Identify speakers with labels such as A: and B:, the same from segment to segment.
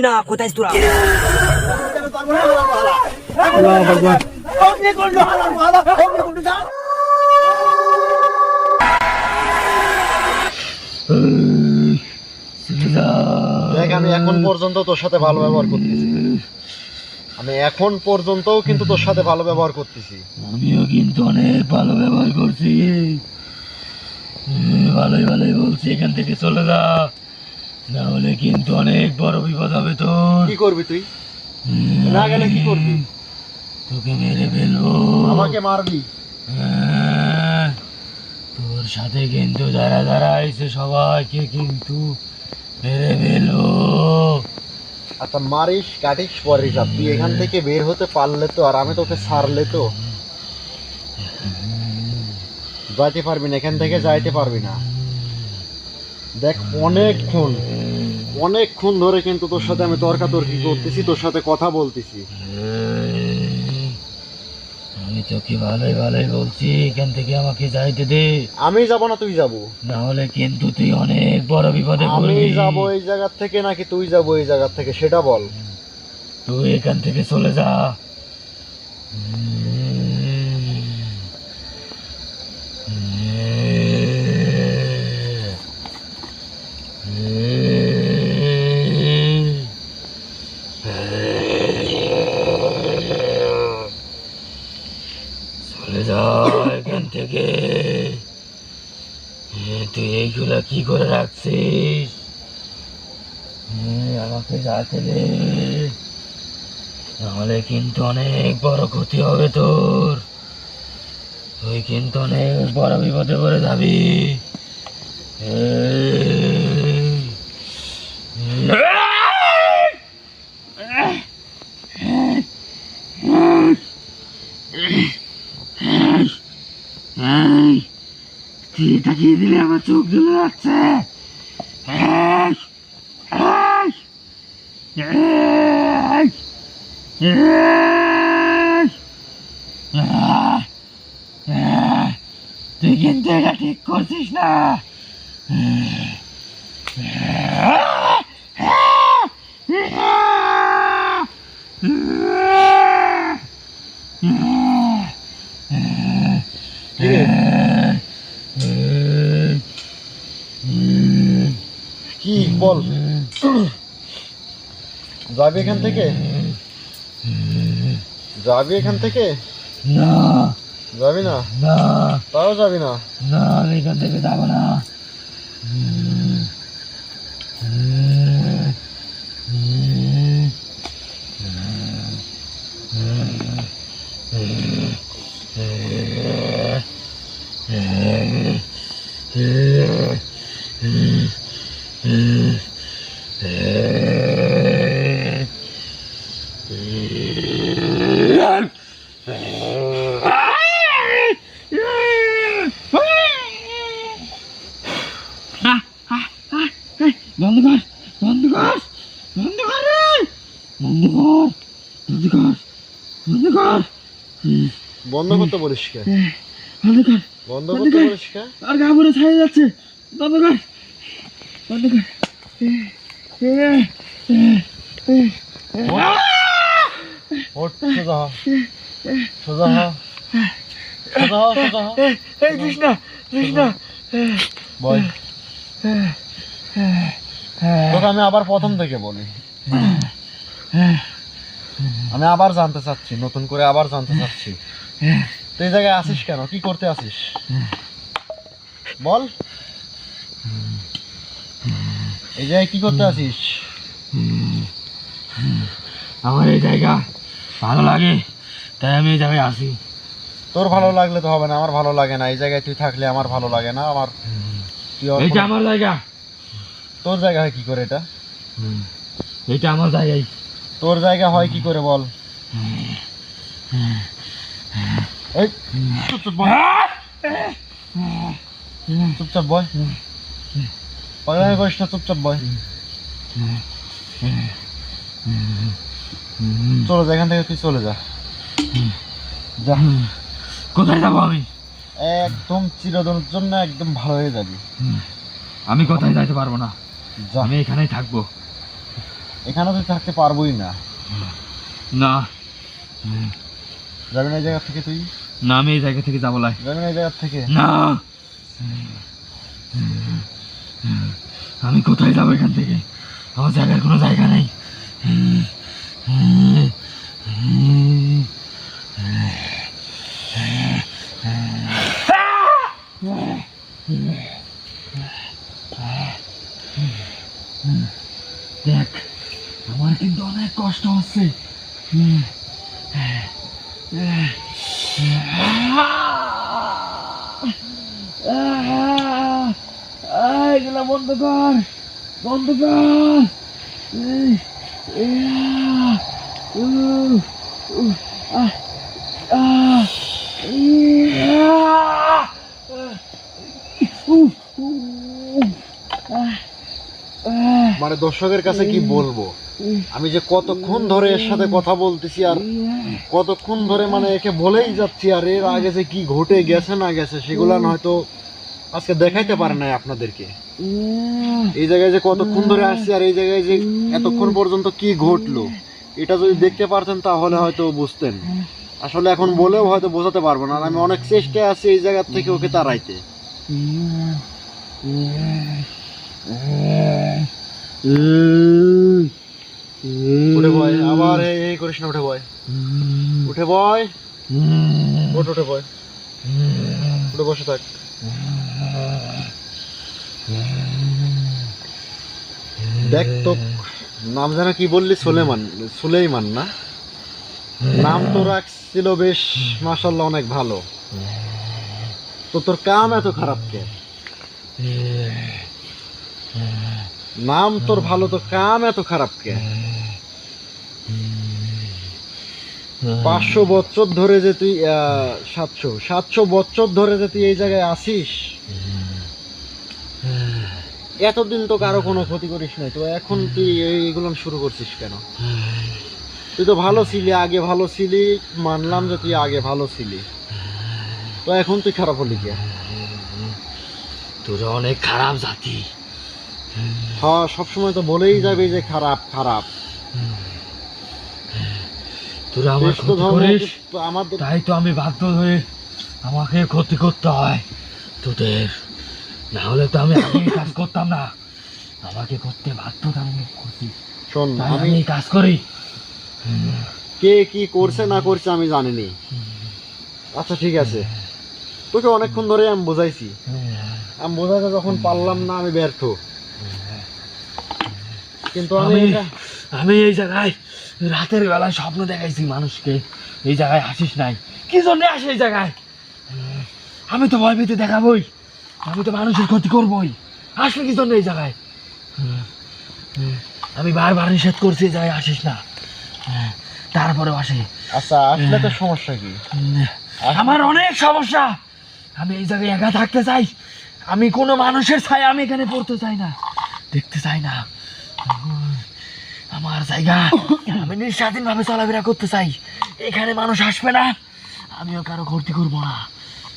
A: যাবি না কোথায় তোরা?
B: দেখ আমি এখন পর্যন্ত তোর সাথে ভালো ব্যবহার করতেছি। আমি এখন পর্যন্তও কিন্তু তোর সাথে ভালো ব্যবহার করতেছি।
C: আমিও কিন্তু অনেক ভালো ব্যবহার করছি। ভালোই ভালোই বলছি এখান থেকে চলে যা। না হলে কিন্তু অনেক বড় বিপদ হবে তোর।
B: কি করবি তুই? না গেলে কি করবি?
C: তোকে মেরে ফেলব।
B: আমাকে মারবি?
C: হ্যাঁ, তোর সাথে কিন্তু যারা যারা আইছে সবাইকে কিন্তু মেরে ফেলব।
B: আচ্ছা মারিস কাটিস পরে যা তুই এখান থেকে বের হতে পারলে তো আর আমি তোকে ছাড়লে তো। যাইতে পারবি না এখান থেকে যাইতে পারবি না। দেখ অনেকক্ষণ অনেকক্ষণ ধরে কিন্তু তোর সাথে আমি তর্কাতর্কি করতেছি তোর সাথে কথা বলতেছি।
C: আমি তোকে ভালোই ভালোই বলছি এখান থেকে আমাকে যাইতে দে।
B: আমি যাব না তুই যাব।
C: না হলে কিন্তু তুই অনেক বড় বিপদে
B: আমি
C: পড়বি।
B: যাব এই জায়গা থেকে নাকি তুই যাব এই জায়গা থেকে সেটা বল।
C: তুই এখান থেকে চলে যা। থেকে। তুই এইগুলো কি করে রাখছিস? আমাকে যাতে দে। নাহলে কিন্তু অনেক বড় ক্ষতি হবে তোর। তুই কিন্তু অনেক বড় বিপদে পড়ে যাবি। এই। এই, তুই তাকিয়ে দিলে আমার চোখ জ্বলে যাচ্ছে। তুই কিন্তু এটা ঠিক করছিস না
B: বল। যাবি এখান থেকে? যাবি এখান থেকে?
C: না।
B: যাবি না?
C: না।
B: তাও যাবি না?
C: না এখান থেকে যাব না। বন্ধ কর বন্ধ কর বন্ধ কর রে বন্ধ কর বন্ধ কর বন্ধ কর
B: বন্ধ করতে বলিস কে
C: বন্ধ কর।
B: বন্ধ করতে
C: কর।
B: বলিস কে
C: আর গাবরে ছাড়ে যাচ্ছে। বন্ধ কর। বন্ধ কর।
B: ওঠ সোজা হ। সোজা হ। সোজা হ সোজা হ।
C: এই কৃষ্ণা কৃষ্ণা।
B: বল। তোকে আমি আবার প্রথম থেকে বলি। আমি আবার জানতে চাচ্ছি নতুন করে আবার জানতে চাচ্ছি। তুই এই জায়গায় আসিস কেন? কি করতে আসিস? বল। এই জায়গায় কি করতে আসিস?
C: আমার এই জায়গা ভালো লাগে তাই আমি এই জায়গায় আসি।
B: তোর ভালো লাগলে তো হবে না আমার ভালো লাগে না। এই জায়গায় তুই থাকলে আমার ভালো লাগে না আমার তুই আমার
C: জায়গা।
B: তোর জায়গা হয় কি করে এটা?
C: এটা আমার জায়গায়।
B: তোর জায়গা হয় কি করে বল? এই চুপচাপ বল। চুপচাপ বয় পাগলামি করিস না চুপচাপ বয় চলে যা এখান থেকে তুই চলে যা। যা।
C: কোথায় যাব আমি?
B: একদম চিরদিনের জন্য একদম ভালো হয়ে যাবি।
C: আমি কোথায় যাইতে পারব না? আমি এখানেই থাকব।
B: এখানে তুই থাকতে পারবোই না।
C: না।
B: যাবি না এই জায়গা থেকে তুই?
C: না আমি এই জায়গা থেকে যাব লাই।
B: যাবি না এই জায়গা থেকে?
C: না। আমি কোথায় যাব এখান থেকে? আমার জায়গার কোনো জায়গা নেই। দেখ আমার কিন্তু অনেক কষ্ট হচ্ছে। বন্ধ কর বন্ধ কর
B: মানে দর্শকের কাছে কি বলব? আমি যে কতক্ষণ ধরে এর সাথে কথা বলতেছি আর কতক্ষণ ধরে মানে একে বলেই যাচ্ছি আর এর আগে যে কি ঘটে গেছে না গেছে সেগুলো হয়তো আজকে দেখাইতে পারে নাই আপনাদেরকে। এই জায়গায় যে কতক্ষণ ধরে আসছি আর এই জায়গায় যে এতক্ষণ পর্যন্ত কি ঘটলো, এটা যদি দেখতে পারতেন তাহলে হয়তো বুঝতেন। আসলে এখন বলেও হয়তো বোঝাতে পারব না, আর আমি অনেক চেষ্টায় আছি এই জায়গা থেকে ওকে তাড়াইতে। উঠে ভয় আবার এই করিস না, উঠে ভয় উঠে ওঠ, উঠে ভয় উঠে বসে থাক। দেখ তো, নাম যেন কি বললি? সুলেমান, সুলেইমান না? নাম তো রাখছিল বেশ মাসাল্লাহ অনেক ভালো। তো তোর কাম এত খারাপ কে নাম তোর ভালো তো কাম এত খারাপ কে পাঁচশো বছর ধরে যে তুই সাতশো সাতশো বছর ধরে যে তুই এই জায়গায় আসিস এতদিন তো কারও কোনো ক্ষতি করিস নাই তো এখন তুই এইগুলো শুরু করছিস কেন? তুই তো ভালো ছিলি আগে ভালো ছিলি মানলাম যে তুই আগে ভালো ছিলি। তো এখন তুই খারাপ হলি কে?
C: তোরা অনেক খারাপ জাতি।
B: হ্যাঁ সবসময় তো বলেই যাবে যে খারাপ খারাপ।
C: তোরা আমার ক্ষতি করিস
B: আমাদের
C: তাই তো আমি বাধ্য হয়ে আমাকে ক্ষতি করতে হয় তোদের। না হলে তো আমি আগে এই কাজ করতাম না। আমাকে করতে বাধ্যতামূলক করছি।
B: শোন
C: তাই
B: আমি
C: আমি এই কাজ করি।
B: কে কি করছে না করছে আমি জানিনি। আচ্ছা ঠিক আছে। তোকে অনেকক্ষণ ধরে আমি বোঝাইছি। আমি বোঝাতে যখন পারলাম না আমি ব্যর্থ। কিন্তু আমি
C: আমি
B: এটা-
C: আমি এই জায়গায় রাতের বেলায় স্বপ্ন দেখাইছি মানুষকে। এই জায়গায় আসিস নাই। কি জন্য আসে এই জায়গায়? আমি তো ভয় পেতে দেখাবই। আমি তো মানুষের ক্ষতি করবোই। আসলে কি জন্য এই জায়গায়? আমি বারবার নিষেধ করছি এই জায়গায় আসিস না। তারপরেও আসে।
B: আচ্ছা আসলে তো সমস্যা কি?
C: আমার অনেক সমস্যা। আমি এই জায়গায় একা থাকতে চাই। আমি কোনো মানুষের ছায়া আমি এখানে পড়তে চাই না দেখতে চাই না। আমার জায়গা আমি নিঃস্বাধীনভাবে চলাফেরা করতে চাই। এখানে মানুষ আসবে না। আমিও কারও ক্ষতি করব না।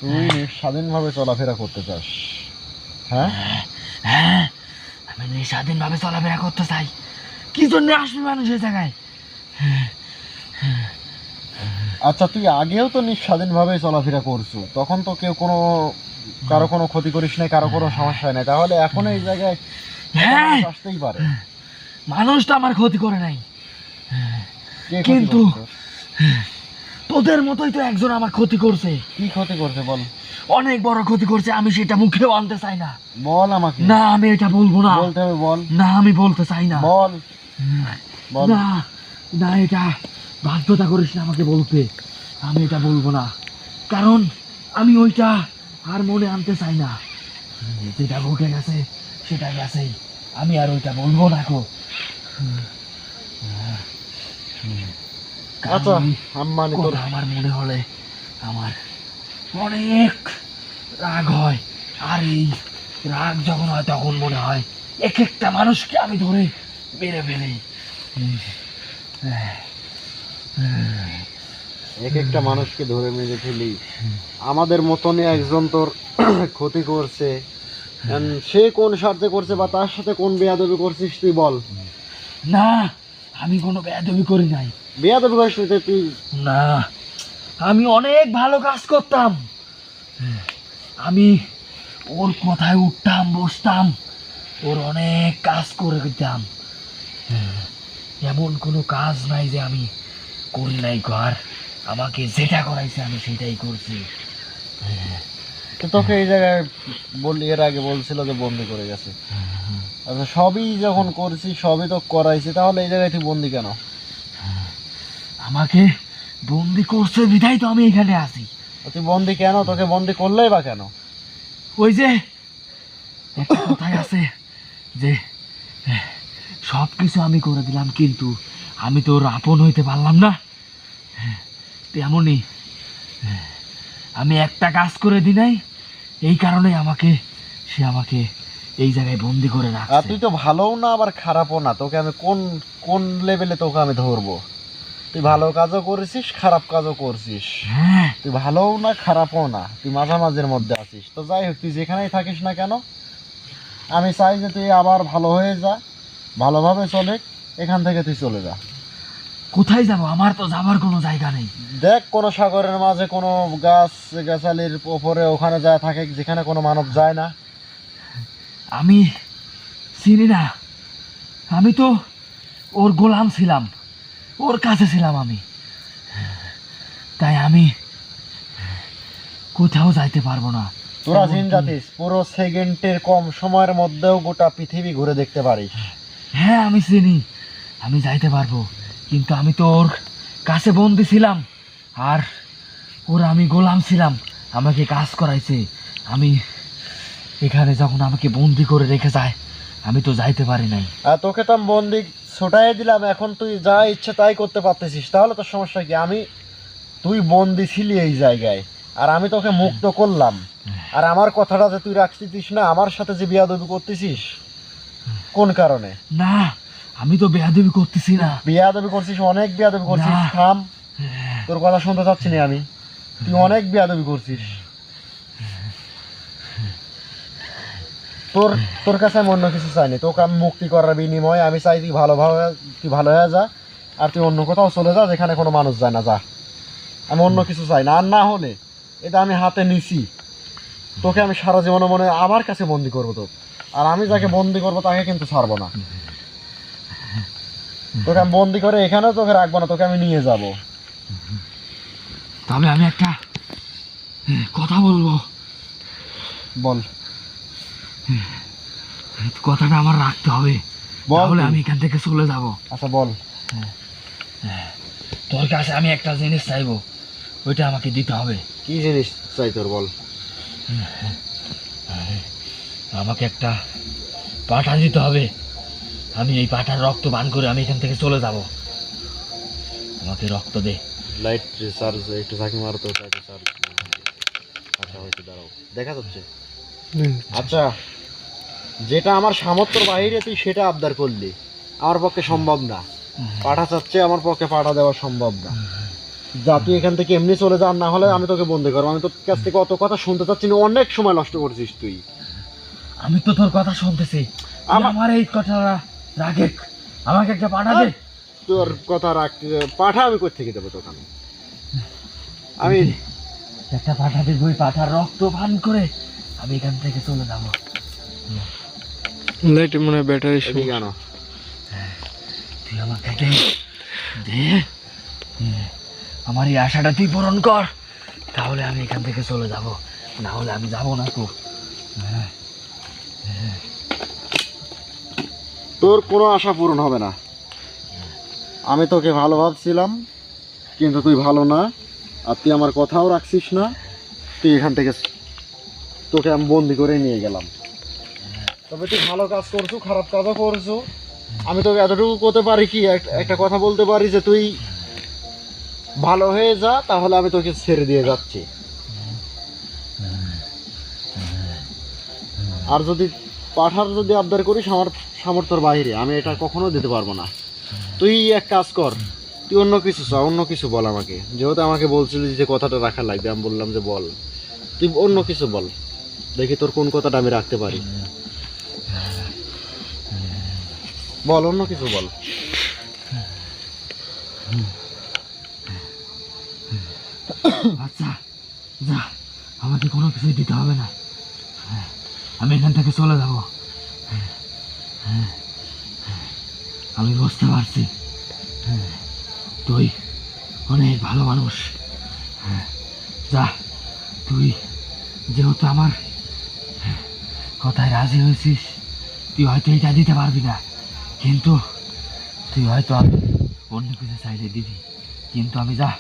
B: তুই স্বাধীনভাবে চলাফেরা করতে চাস। হ্যাঁ?
C: হ্যাঁ আমি নিঃস্বাধীনভাবে চলাফেরা করতে চাই। কি জন্য আসবে মানুষ এই জায়গায়?
B: আচ্ছা তুই আগেও তো নিঃস্বাধীনভাবে চলাফেরা করছ। তখন তো কেউ কোনো কারও কোনো ক্ষতি করিস নাই কারও কোনো সমস্যা নাই। তাহলে এখন এই জায়গায়
C: হ্যাঁ।
B: আসতেই পারে।
C: মানুষ তো আমার ক্ষতি করে নাই। কিন্তু-? তোদের মতোই তো একজন আমার ক্ষতি করছে।
B: কি ক্ষতি করছে বল?
C: অনেক বড় ক্ষতি করছে আমি সেটা মুখেও আনতে চাই না।
B: বল আমাকে।
C: না আমি এটা বলব না।
B: বলতে হবে বল।
C: না আমি বলতে চাই না।
B: বল। বল।
C: না না এটা বাধ্যতা করিস না আমাকে বলতে। আমি এটা বলব না। কারণ আমি ওইটা আর মনে আনতে চাই না। যেটা ঘটে গেছে সেটা গেছেই। আমি আর ওইটা বলব না গো।
B: আচ্ছা
C: কারণ
B: আমি মানে তোর
C: আমার মনে হলে আমার অনেক রাগ হয়। আর এই রাগ যখন হয় তখন মনে হয় এক একটা মানুষকে আমি ধরে মেরে ফেলি।
B: এক একটা মানুষকে ধরে মেরে ফেলি। আমাদের মতনই একজন তোর ক্ষতি করছে। সে কোন স্বার্থে করছে বা তার সাথে কোন বেয়াদবি করছিস তুই বল।
C: না আমি কোনো বেয়াদবি করি নাই।
B: বিয়া দেবো করিস নি তুই।
C: না আমি অনেক ভালো কাজ করতাম। আমি ওর কথায় উঠতাম বসতাম ওর অনেক কাজ করে দিতাম। এমন কোনো কাজ নাই যে আমি করি নাই ঘর। আমাকে যেটা করাইছে আমি সেটাই করছি।
B: তো তোকে এই জায়গায় বললি এর আগে বলছিল যে বন্দি করে গেছে। আচ্ছা সবই যখন করছি সবই তো করাইছি তাহলে এই জায়গায় তুই বন্দি কেন?
C: আমাকে বন্দি করছে বিধাই তো আমি এখানে আছি।
B: তুই বন্দি কেন? তোকে বন্দি করলেই বা কেন?
C: ওই যে একটা কথাই আছে যে সব কিছু আমি করে দিলাম কিন্তু আমি তো ওর আপন হইতে পারলাম না। তেমনই আমি একটা কাজ করে দিই নাই এই কারণে আমাকে সে আমাকে এই জায়গায় বন্দি করে রাখছে।
B: তুই তো ভালোও না আবার খারাপও না। তোকে আমি কোন কোন লেভেলে তোকে আমি ধরবো? তুই ভালো কাজও করেছিস খারাপ কাজও করছিস।
C: হ্যাঁ।
B: তুই ভালোও না খারাপও না। তুই মাঝামাঝির মধ্যে আছিস। তো যাই হোক তুই যেখানেই থাকিস না কেন আমি চাই যে তুই আবার ভালো হয়ে যা ভালোভাবে চলে এখান থেকে তুই চলে যা।
C: কোথায় যাব? আমার তো যাবার কোনো জায়গা নেই।
B: দেখ কোনো সাগরের মাঝে কোনো গাছ গাছালির ওপরে ওখানে যায় থাকে যেখানে কোনো মানব যায় না।
C: আমি চিনি না। আমি তো ওর গোলাম ছিলাম। ওর কাছে ছিলাম আমি। তাই আমি কোথাও যাইতে পারব না।
B: তোরা জিন জাতিস পুরো সেকেন্ডের কম সময়ের মধ্যেও গোটা পৃথিবী ঘুরে দেখতে পারিস।
C: হ্যাঁ আমি চিনি আমি যাইতে পারব। কিন্তু আমি তো ওর কাছে বন্দি ছিলাম আর ওর আমি গোলাম ছিলাম আমাকে কাজ করাইছে। আমি এখানে যখন আমাকে বন্দি করে রেখে যায় আমি তো যাইতে পারি নাই।
B: আর তোকে তো বন্দি ছোটাই দিলাম এখন তুই যা ইচ্ছে তাই করতে পারতেছিস। তাহলে তোর সমস্যা কি? আমি তুই বন্দি ছিলি এই জায়গায় আর আমি তোকে মুক্ত করলাম। আর আমার কথাটা যে তুই রাখছিস না আমার সাথে যে বিয়াদবি করতেছিস কোন কারণে?
C: না আমি তো বেয়াদবি করতেছি না।
B: বিয়াদবি করছিস অনেক বিয়াদবি করছিস। থাম। তোর কথা শুনতে চাচ্ছি না আমি। তুই অনেক বিয়াদবি করছিস। তোর তোর কাছে আমি অন্য কিছু চাইনি। তোকে আমি মুক্তি করার বিনিময়ে আমি চাই তুই ভালোভাবে তুই ভালো হয়ে যা আর তুই অন্য কোথাও চলে যা যেখানে কোনো মানুষ যায় না যা। আমি অন্য কিছু চাই না। আর না হলে এটা আমি হাতে নিছি। তোকে আমি সারা জীবনে মনে আমার কাছে বন্দি করব তো। আর আমি যাকে বন্দি করব তাকে কিন্তু ছাড়বো না। তোকে আমি বন্দি করে এখানেও তোকে রাখব না তোকে আমি নিয়ে যাব।
C: তবে আমি একটা কথা বলব।
B: বল।
C: কথাটা আমার রাখতে হবে।
B: বল।
C: আমি এখান থেকে চলে যাব।
B: আচ্ছা বল।
C: তোর কাছে আমি একটা জিনিস চাইব। ওইটা আমাকে দিতে হবে।
B: কি জিনিস চাই তোর বল।
C: আমাকে একটা পাঠা দিতে হবে। আমি এই পাঠার রক্ত পান করে আমি এখান থেকে চলে যাব। আমাকে রক্ত দে।
B: লাইট চার্জ একটু ঝাঁকি মারো তো লাইট চার্জ আচ্ছা হয়তো দাঁড়াও। দেখা যাচ্ছে। আচ্ছা যেটা আমার সামর্থ্যর বাইরে তুই সেটা আবদার করলি। আমার পক্ষে সম্ভব না। পাঠা চাচ্ছে আমার পক্ষে পাঠা দেওয়া সম্ভব না। যা তুই এখান থেকে এমনি চলে যা না হলে আমি তোকে বন্দি করব। আমি তোর কাছ থেকে অত কথা শুনতে চাচ্ছি না অনেক সময় নষ্ট করছিস তুই।
C: আমি তো তোর কথা শুনতেছি।
B: আমার-
C: এই কথাটা রাখে আমাকে একটা পাঠা দে।
B: তোর কথা রাখতে পাঠা আমি কোথেকে দেবো তোকে আমি? আমি
C: একটা পাঠা দিবি পাঠার রক্ত পান করে। আমি এখান থেকে চলে যাব।
A: লাইটে মনে হয় ব্যাটারি
B: এদিকে আনো।
C: তুই আমাকে দে। দে। আমার এই আশাটা তুই পূরণ কর। তাহলে আমি এখান থেকে চলে যাব। না হলে আমি যাব না তো। হ্যাঁ।
B: তোর কোনো আশা পূরণ হবে না। আমি তোকে ভালো ভাবছিলাম কিন্তু তুই ভালো না। আর তুই আমার কথাও রাখছিস না। তুই এখান থেকে তোকে আমি বন্দি করে নিয়ে গেলাম। তবে তুই ভালো কাজ করছ, খারাপ কাজও করছ। আমি তোকে এতটুকু করতে পারি কি? একটা কথা বলতে পারি যে তুই ভালো হয়ে যা, তাহলে আমি তোকে ছেড়ে দিয়ে যাচ্ছি। আর যদি পাঠার যদি আবদার করিস, আমার সামর্থ্যর বাইরে। আমি এটা কখনো দিতে পারব না। তুই এক কাজ কর। তুই অন্য কিছু চা অন্য কিছু বল আমাকে। যেহেতু আমাকে বলছিলি যে কথাটা রাখা লাগবে, আমি বললাম যে বল। তুই অন্য কিছু বল। দেখি তোর কোন কথাটা আমি রাখতে পারি। বল, অন্য কিছু বল।
C: আচ্ছা যা, আমাকে কোনো কিছু দিতে হবে না। আমি এখান থেকে চলে যাব। আমি বুঝতে পারছি। তুই অনেক ভালো মানুষ। যা, তুই যেহেতু আমার কথায় রাজি হয়েছিস? তুই হয়তো এটা দিতে পারবি না। কিন্তু তুই হয়তো আমি অন্য কিছু চাইলে দিবি। কিন্তু আমি যা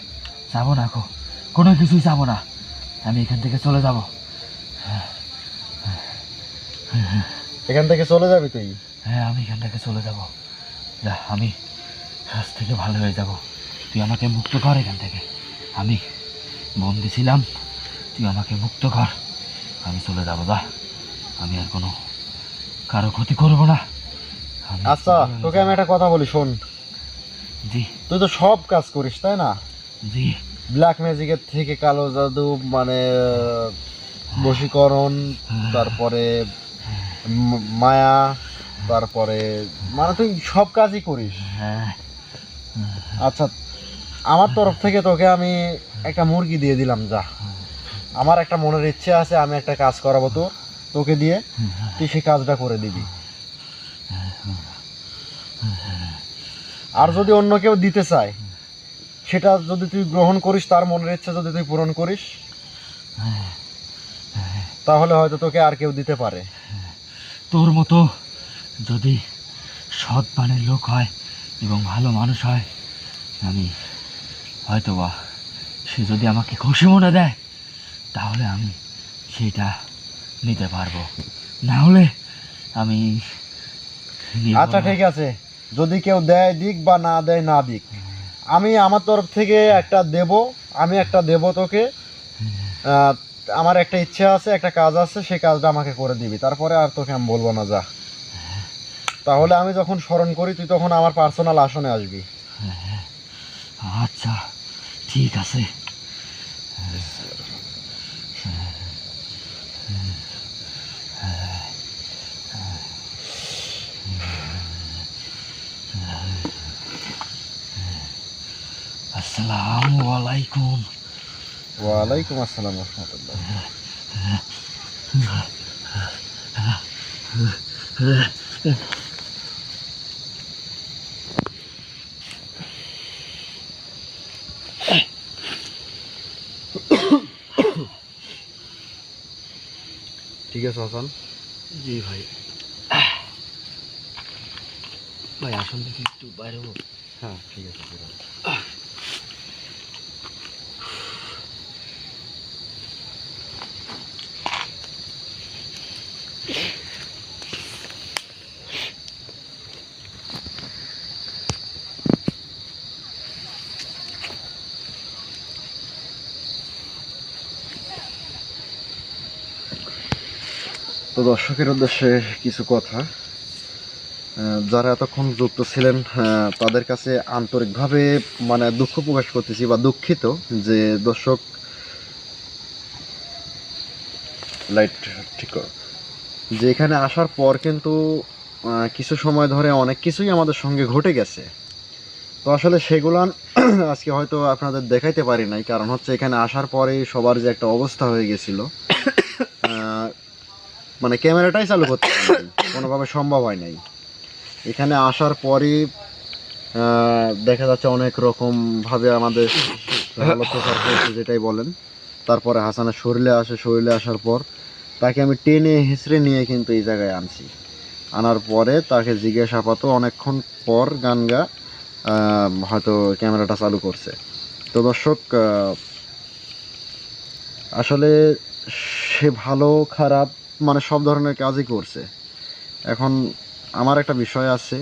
C: যাব না কো। কোনো কিছুই যাব না। আমি এখান থেকে চলে যাব।
B: এখান থেকে চলে যাবি তুই?
C: হ্যাঁ আমি এখান থেকে চলে যাব। যা আমি আজ থেকে ভালো হয়ে যাব। তুই আমাকে মুক্ত কর এখান থেকে। আমি বন্দি ছিলাম। তুই আমাকে মুক্ত কর। আমি চলে যাব যা। আমি আর কোনো কারও ক্ষতি করব না। আমি
B: আচ্ছা তোকে আমি একটা কথা বলি শোন।
C: জি।
B: তুই তো সব কাজ করিস তাই না?
C: জি।
B: ব্ল্যাক ম্যাজিকের থেকে কালো জাদু মানে আহ, বশীকরণ তারপরে ম- মায়া তারপরে মানে তুই সব কাজই করিস।
C: হ্যাঁ।
B: আচ্ছা আমার তরফ থেকে তোকে আমি একটা মুরগি দিয়ে দিলাম যা। আমার একটা মনের ইচ্ছে আছে আমি একটা কাজ করাবো তোর। তোকে দিয়ে তুই সেই কাজটা করে দিবি। আর যদি অন্য কেউ দিতে চায়, সেটা যদি তুই গ্রহণ করিস, তার মনের ইচ্ছা যদি তুই পূরণ করিস, তাহলে হয়তো তোকে আর কেউ দিতে পারে।
C: তোর মতো যদি সৎ মানের লোক হয় এবং ভালো মানুষ হয়, আমি হয়তো বা সে যদি আমাকে খুশি মনে দেয়, তাহলে আমি সেটা নিতে পারব। না হলে আমি
B: আচ্ছা ঠিক আছে। যদি কেউ দেয় দিক বা না দেয় না দিক। আমি আমার তরফ থেকে একটা দেব আমি একটা দেব তোকে। আমার একটা ইচ্ছা আছে একটা কাজ আছে সেই কাজটা আমাকে করে দিবি। তারপরে আর তোকে আমি বলব না যা। তাহলে আমি যখন স্মরণ করি তুই তখন আমার পার্সোনাল আসনে আসবি।
C: আচ্ছা ঠিক আছে। আসসালামু আলাইকুম
B: ওয়ালাইকুম আসসালাম রহমতুল্লাহ। ঠিক আছে হাসান?
C: জি ভাই। ভাই আসুন দেখি একটু বাইরে
B: হ্যাঁ ঠিক আছে। দর্শকের উদ্দেশ্যে কিছু কথা যারা এতক্ষণ যুক্ত ছিলেন তাদের কাছে আন্তরিকভাবে মানে দুঃখ প্রকাশ করতেছি বা দুঃখিত যে দর্শক লাইট ঠিক। যে এখানে আসার পর কিন্তু কিছু সময় ধরে অনেক কিছুই আমাদের সঙ্গে ঘটে গেছে তো আসলে সেগুলান আজকে হয়তো আপনাদের দেখাইতে পারি নাই, কারণ হচ্ছে এখানে আসার পরেই সবার যে একটা অবস্থা হয়ে গেছিল মানে ক্যামেরাটাই চালু করতে কোনোভাবে সম্ভব হয় নাই। এখানে আসার পরই দেখা যাচ্ছে অনেক রকম ভাবে আমাদের যেটাই বলেন। তারপরে হাসানের শরীরে আসে, শরীরে আসার পর তাকে আমি টেনে হেসড়ে নিয়ে কিন্তু এই জায়গায় আনছি। আনার পরে তাকে জিজ্ঞাসাবাদ অনেকক্ষণ পর গান গা হয়তো ক্যামেরাটা চালু করছে। তো দর্শক আসলে সে ভালো খারাপ মানে সব ধরনের কাজই করছে। এখন আমার একটা বিষয় আছে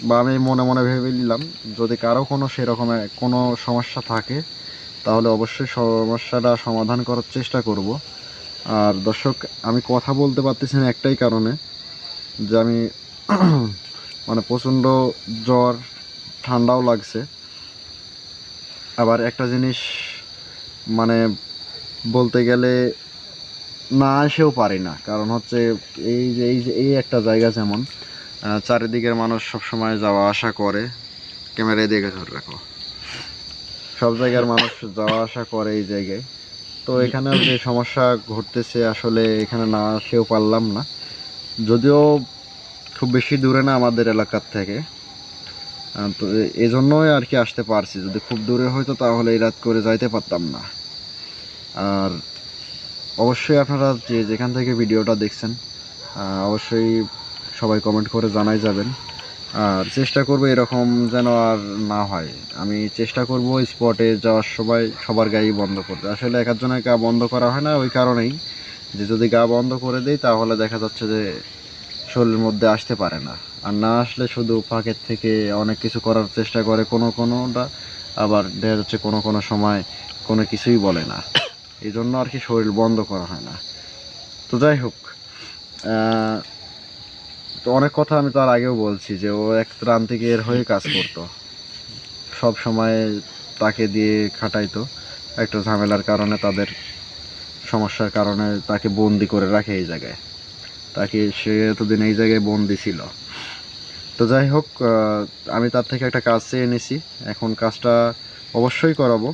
B: বা আমি মনে মনে ভেবে নিলাম, যদি কারও কোনো সেরকমের কোনো সমস্যা থাকে, তাহলে অবশ্যই সমস্যাটা সমাধান করার চেষ্টা করব। আর দর্শক, আমি কথা বলতে পারতেছি না একটাই কারণে, যে আমি মানে প্রচণ্ড জ্বর, ঠান্ডাও লাগছে। আবার একটা জিনিস মানে বলতে গেলে না এসেও পারি না। কারণ হচ্ছে এই যে এই যে, এই একটা জায়গা যেমন চারিদিকের মানুষ সব সময় যাওয়া আসা করে। ক্যামেরায় দেখে ধরে রাখো। সব জায়গার মানুষ যাওয়া আসা করে এই জায়গায়। তো এখানে যে সমস্যা ঘটতেছে, আসলে এখানে না আসেও পারলাম না। যদিও খুব বেশি দূরে না আমাদের এলাকার থেকে। তো এই জন্যই আর কি আসতে পারছি। যদি খুব দূরে হয়তো তাহলে এই রাত করে যাইতে পারতাম না। আর অবশ্যই আপনারা যে যেখান থেকে ভিডিওটা দেখছেন অবশ্যই সবাই কমেন্ট করে জানাই যাবেন। আর চেষ্টা করব এরকম যেন আর না হয়। আমি চেষ্টা করব স্পটে যাওয়ার সময় সবার গাড়ি বন্ধ করতে। আসলে এক একজনের গা বন্ধ করা হয় না, ওই কারণেই যে যদি গা বন্ধ করে দেই, তাহলে দেখা যাচ্ছে যে শরীরের মধ্যে আসতে পারে না। আর না আসলে শুধু ফাঁকের থেকে অনেক কিছু করার চেষ্টা করে কোনো কোনোটা, আবার দেখা যাচ্ছে কোনো কোনো সময় কোনো কিছুই বলে না। এই জন্য আর কি শরীর বন্ধ করা হয় না। তো যাই হোক তো অনেক কথা আমি তার আগেও বলছি যে ও এক এর হয়ে কাজ করতো। সব সময় তাকে দিয়ে খাটাইতো। একটা ঝামেলার কারণে তাদের, সমস্যার কারণে তাকে বন্দি করে রাখে এই জায়গায়। তাকে সে এতদিন এই জায়গায় বন্দি ছিল। তো যাই হোক আমি তার থেকে একটা কাজ চেয়ে নিছি। এখন কাজটা অবশ্যই করাবো।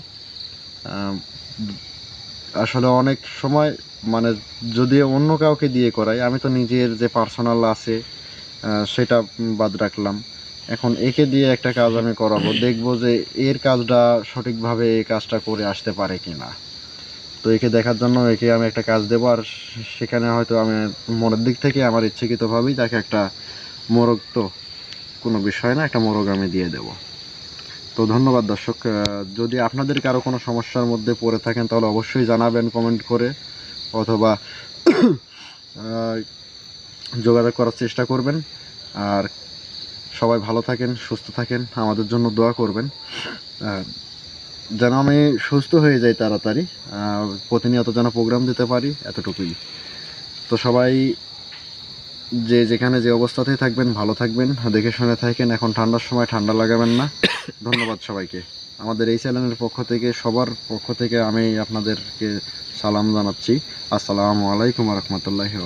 B: আসলে অনেক সময় মানে যদি অন্য কাউকে দিয়ে করাই, আমি তো নিজের যে পার্সোনাল আছে সেটা বাদ রাখলাম। এখন একে দিয়ে একটা কাজ আমি করাবো, দেখব যে এর কাজটা সঠিকভাবে এই কাজটা করে আসতে পারে কি না তো একে দেখার জন্য একে আমি একটা কাজ দেবো, আর সেখানে হয়তো আমি মনের দিক থেকে আমার ইচ্ছাকৃতভাবেই তাকে একটা মোরগ, তো কোনো বিষয় না, একটা মোরগ আমি দিয়ে দেব। তো ধন্যবাদ দর্শক। যদি আপনাদের কারও কোনো সমস্যার মধ্যে পড়ে থাকেন, তাহলে অবশ্যই জানাবেন কমেন্ট করে, অথবা যোগাযোগ করার চেষ্টা করবেন। আর সবাই ভালো থাকেন, সুস্থ থাকেন, আমাদের জন্য দোয়া করবেন। যেন আমি সুস্থ হয়ে যাই তাড়াতাড়ি প্রতিনিয়ত যেন প্রোগ্রাম দিতে পারি, এতটুকুই। তো সবাই যে যেখানে যে অবস্থাতেই থাকবেন, ভালো থাকবেন, দেখে শুনে থাকেন। এখন ঠান্ডার সময় ঠান্ডা লাগাবেন না। ধন্যবাদ সবাইকে। আমাদের এই চ্যানেলের পক্ষ থেকে, সবার পক্ষ থেকে আমি আপনাদেরকে সালাম জানাচ্ছি। আসসালামু আলাইকুম রহমতুল্লাহি